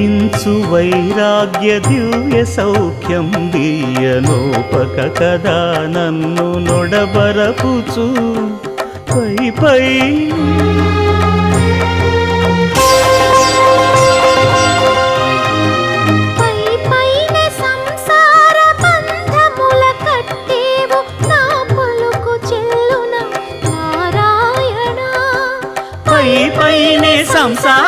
కరుణించు వైరాగ్య దివ్య సౌఖ్యం దీయనోపక కదా నన్ను నొడబరపుచు. పై పై. సంసార